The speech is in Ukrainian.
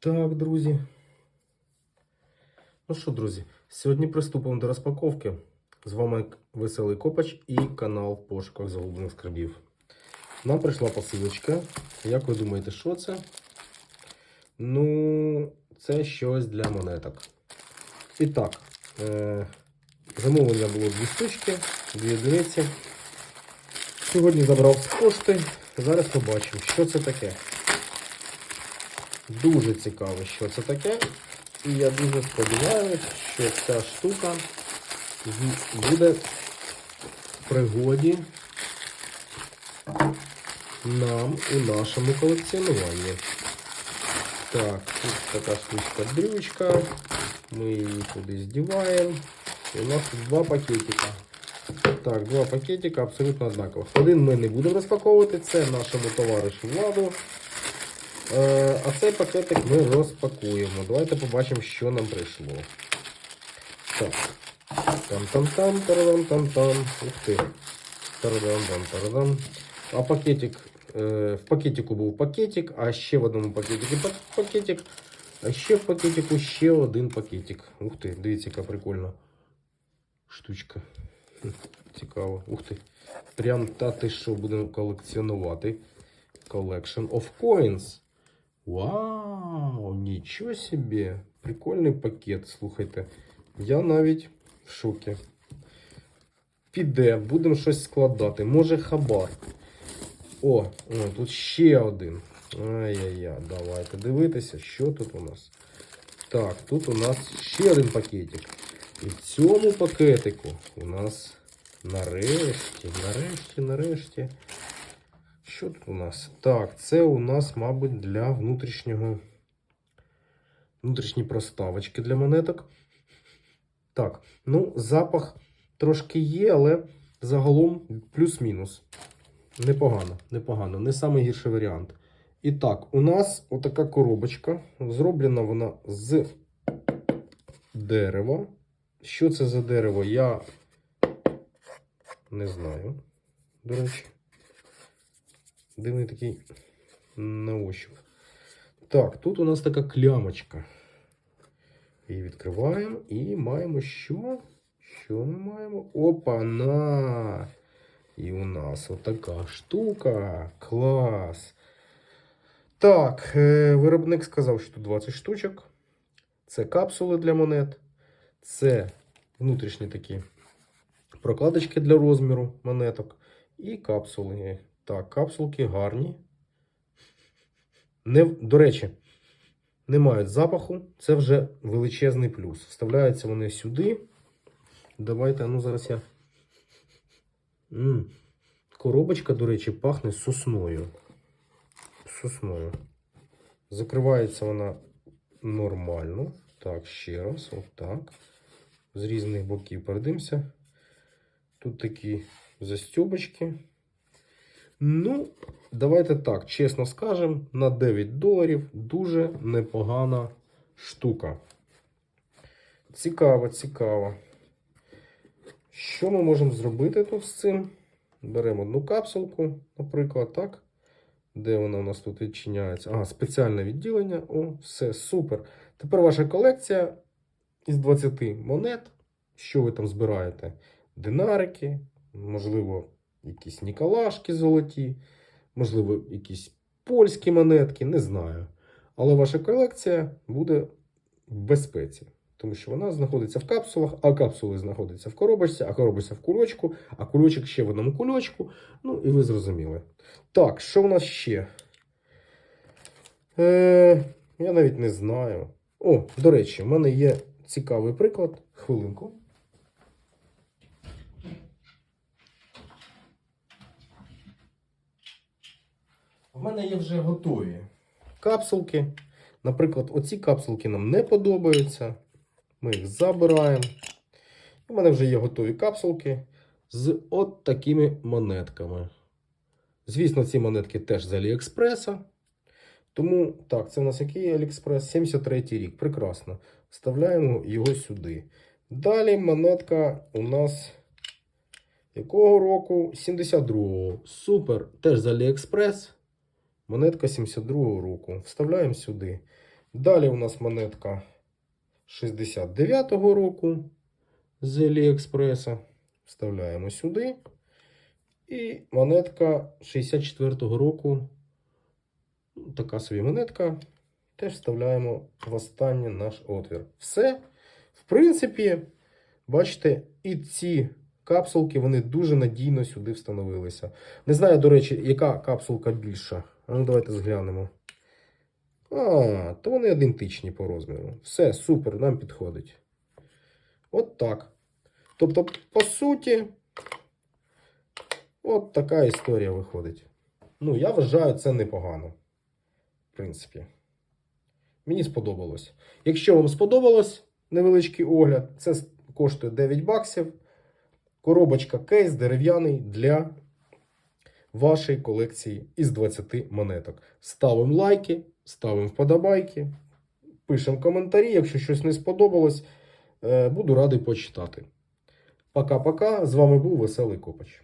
Так, друзі. Ну що, друзі, сьогодні приступимо до розпаковки. З вами Веселий Копач і канал в пошуках загублених скарбів. Нам прийшла посилочка. Як ви думаєте, що це? Ну, це щось для монеток. І так, е- замовлення було дві штучки, дві одиниці. Сьогодні забрав з пошти. Зараз побачимо, що це таке. Дуже цікаво, що це таке. І я дуже сподіваюся, що ця штука буде в пригоді нам у нашому колекціонуванні. Так, тут така штучка дрючка. Ми її туди здіваємо. І у нас тут два пакетика. Так, два пакетика абсолютно однакових. Один ми не будемо розпаковувати, це нашому товаришу Владу. Е, А цей пакетик ми розпакуємо. Давайте побачимо, що нам прийшло. Так. Там-там-там, тарадам-там-там. Ух ти. Тарадам-там, тарадам. А пакетик. е, В пакетику був пакетик, а ще в одному пакетику пакетик. А ще в пакетику ще один пакетик. Ух ти, дивіться, яка прикольна штучка. Цікаво. Ух ти. Прям та ти що будемо колекціонувати. Collection of Coins. Вау, нічого собі. Прикольний пакет, слухайте. Я навіть в шокі. Піде, будемо щось складати. Може хабар. О, о, тут ще один. Ай-яй-яй, давайте дивитися, що тут у нас. Так, тут у нас ще один пакетик. І в цьому пакетику у нас нарешті, нарешті, нарешті. Що тут у нас? Так, це у нас, мабуть, для внутрішнього. Внутрішні проставочки для монеток. Так, ну, запах трошки є, але загалом плюс-мінус. Непогано, непогано, не найгірший варіант. І так, у нас отака коробочка. Зроблена вона з дерева. Що це за дерево? Я не знаю. До речі. Дивний такий на ощуп. Так, тут у нас така клямочка. Її відкриваємо і маємо що? Що ми маємо? Опа, на! І у нас отака штука. Клас. Так, е, виробник сказав, що тут 20 штучок. Це капсули для монет. Це внутрішні такі прокладочки для розміру монеток. І капсули. Так, капсулки гарні. Не, до речі, не мають запаху. Це вже величезний плюс. Вставляються вони сюди. Давайте, ну зараз я. м Коробочка, до речі, пахне сосною. Сосною. Закривається вона нормально. Так, ще раз, отак. З різних боків передимося. Тут такі застібочки. Ну, давайте так, чесно скажемо, на 9 доларів дуже непогана штука. Цікаво, цікаво. Що ми можемо зробити тут з цим? Беремо одну капсулку, наприклад, так. Де вона у нас тут відчиняється? Ага, спеціальне відділення. О, все, супер. Тепер ваша колекція із 20 монет. Що ви там збираєте? Динарики, можливо, якісь ніколашки золоті, можливо, якісь польські монетки, не знаю. Але ваша колекція буде в безпеці. Тому що вона знаходиться в капсулах, а капсули знаходяться в коробочці, а коробочка в кульочку, а кульочок ще в одному кульочку. Ну, і ви зрозуміли. Так, що в нас ще? Е, я навіть не знаю. О, до речі, в мене є цікавий приклад. Хвилинку. В мене є вже готові капсулки. Наприклад, оці капсулки нам не подобаються. Ми їх забираємо. У мене вже є готові капсулки з от такими монетками. Звісно, ці монетки теж з Аліекспреса. Тому, так, це у нас який Аліекспрес? 73 рік. Прекрасно. Вставляємо його сюди. Далі монетка у нас якого року? 72-го. Супер. Теж з Аліекспрес. Монетка 72-го року. Вставляємо сюди. Далі у нас монетка 69-го року з Аліекспреса. Вставляємо сюди. І монетка 64-го року. Така собі монетка. Теж вставляємо в останній наш отвір. Все. В принципі, бачите, і ці капсулки вони дуже надійно сюди встановилися. Не знаю, до речі, яка капсулка більша. Ну давайте зглянемо. А, то вони ідентичні по розміру. Все, супер, нам підходить. От так. Тобто, по суті, от така історія виходить. Ну, я вважаю, це непогано. В принципі. Мені сподобалось. Якщо вам сподобалось невеличкий огляд, це коштує 9 баксів. Коробочка кейс дерев'яний для вашої колекції із 20 монеток. Ставимо лайки, ставимо вподобайки, пишемо коментарі. Якщо щось не сподобалось, е, буду радий почитати. Пока-пока. З вами був Веселий Копач.